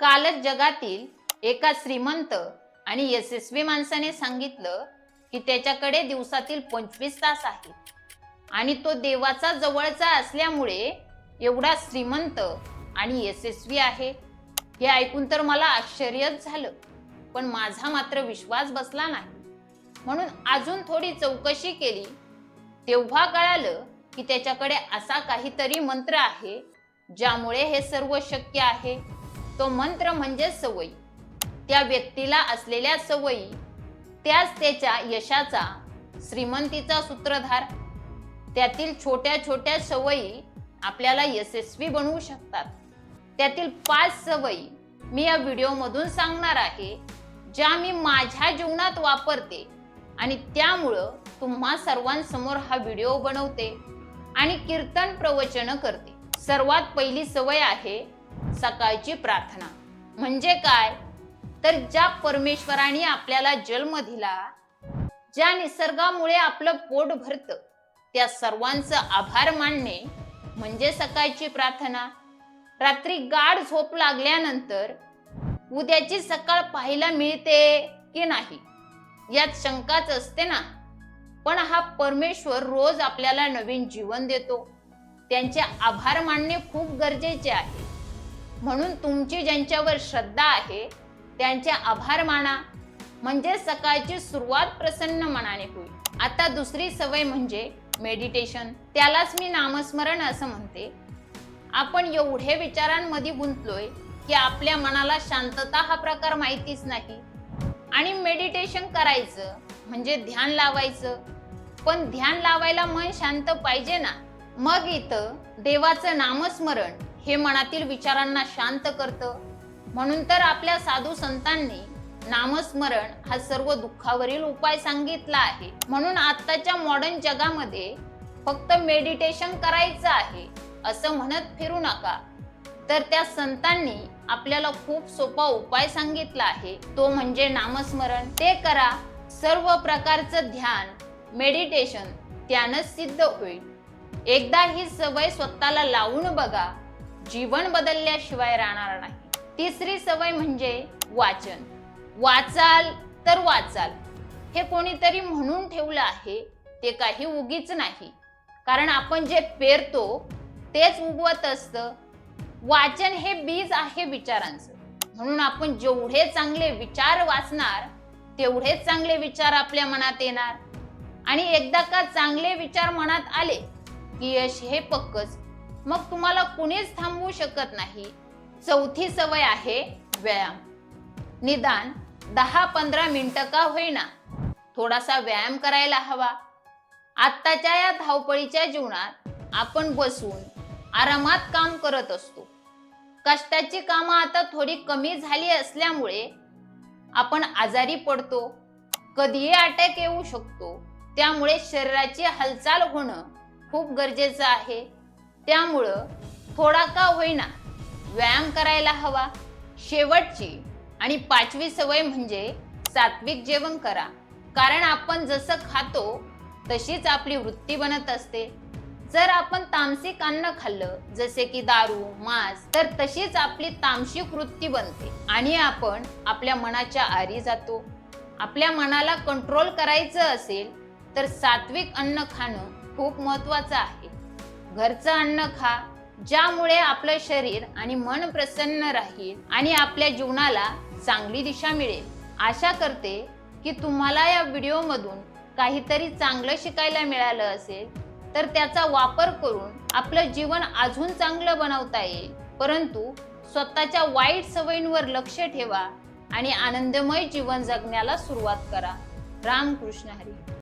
कालच जगातील एका श्रीमंत आणि यशस्वी माणसाने सांगितलं की त्याच्याकडे दिवसातील पंचवीस तास आहेत. आणि तो देवाचा जवळचा असल्यामुळे एवढा श्रीमंत आणि यशस्वी आहे. हे ऐकून तर मला आश्चर्यच झालं. पण माझा मात्र विश्वास बसला नाही. म्हणून अजून थोडी चौकशी केली. तेव्हा कळालं की त्याच्याकडे असा काहीतरी मंत्र आहे ज्यामुळे हे सर्व शक्य आहे. तो मंत्र म्हणजे सवयी. त्या व्यक्तीला असलेल्या सवयी त्याच त्याच्या यशाचा श्रीमंतीचा सूत्रधार. त्यातील छोट्या छोट्या सवयी आपल्याला यशस्वी बनवू शकतात. त्यातील पाच सवयी मी या व्हिडिओमधून सांगणार आहे ज्या मी माझ्या जीवनात वापरते आणि त्यामुळं तुम्हा सर्वांसमोर हा व्हिडिओ बनवते आणि कीर्तन प्रवचन करते. सर्वात पहिली सवय आहे सकाळची प्रार्थना. म्हणजे काय? तर ज्या परमेश्वराने आपल्याला जन्म दिला ज्या निसर्गामुळे आपलं पोट भरतं त्या सर्वांचं आभार मानणे म्हणजे सकाळची प्रार्थना. रात्री गाढ झोप लागल्यानंतर उद्याची सकाळ पाहायला मिळते की नाही? यात शंकाच असते ना? पण हा परमेश्वर रोज आपल्याला नवीन जीवन देतो. त्यांचे आभार मानणे खूप गरजेचे आहे. म्हणून तुमची ज्यांच्यावर श्रद्धा आहे त्यांचे आभार माना. म्हणजे सकाळची सुरुवात प्रसन्न मनाने होईल. आता दुसरी सवय म्हणजे मेडिटेशन त्यालाच मी नामस्मरण असं म्हणते. आपण एवढे विचारांमध्ये गुंतलोय की आपल्या मनाला शांतता हा प्रकार माहितीच नाही. आणि मेडिटेशन करायचं म्हणजे ध्यान लावायचं. पण ध्यान लावायला मन शांत पाहिजे ना? मग इथं देवाचं नामस्मरण हे मनातील विचारांना शांत करतं. म्हणून तर आपल्या साधू संतांनी नामस्मरण हा सर्व दुःखावरील उपाय सांगितला आहे. म्हणून आत्ताच्या मॉडर्न जगामध्ये फक्त मेडिटेशन करायचं आहे असं म्हणत फिरू नका. तर त्या संतांनी आपल्याला खूप सोपा उपाय सांगितला आहे. तो म्हणजे नामस्मरण. ते करा. सर्व प्रकारचं ध्यान मेडिटेशन त्यानंच सिद्ध होईल. एकदा ही सवय स्वतःला लावून बघा. जीवन बदलल्याशिवाय राहणार नाही. तिसरी सवय म्हणजे वाचन. वाचाल तर वाचाल. हे कोणीतरी म्हणून ठेवलं आहे ते काही उगीच नाही. कारण आपण जे पेरतो तेच उगवत असतं. वाचन हे बीज आहे विचारांचं. म्हणून आपण जेवढे चांगले विचार वाचणार तेवढेच चांगले विचार आपल्या मनात येणार. आणि एकदा का चांगले विचार मनात आले की यश हे पक्कच मग तुम्हाला कुणीच थांबवू शकत नाही. चौथी सवय आहे व्यायाम. निदान दहा पंधरा मिनिटं का होईना. थोडासा व्यायाम करायला हवा. आत्ताच्या या धावपळीच्या जीवनात आपण बसून आरामात काम करत असतो. कष्टाची कामं आता थोडी कमी झाली असल्यामुळे आपण आजारी पडतो कधीही अटॅक येऊ शकतो त्यामुळे शरीराची हालचाल होणं खूप गरजेचं आहे. त्यामुळं थोडा का होईना व्यायाम करायला हवा. शेवटची आणि पाचवी सवय म्हणजे सात्विक जेवण करा. कारण आपण जसं खातो तशीच आपली वृत्ती बनत असते. जर आपण तामसिक अन्न खाल्लं जसे की दारू मांस तर तशीच आपली तामसिक वृत्ती बनते आणि आपण आपल्या मनाच्या आरी जातो. आपल्या मनाला कंट्रोल करायचं असेल तर सात्विक अन्न खाणं खूप महत्वाचं आहे. घरचं अन्न खा ज्यामुळे आपलं शरीर आणि मन प्रसन्न राहील आणि आपल्या जीवनाला चांगली दिशा मिळेल. आशा करते की तुम्हाला या व्हिडिओमधून काहीतरी चांगलं शिकायला मिळालं असेल तर त्याचा वापर करून आपलं जीवन अजून चांगलं बनवता येईल. परंतु स्वतःच्या वाईट सवयींवर लक्ष ठेवा आणि आनंदमय जीवन जगण्याला सुरुवात करा. रामकृष्ण हरी.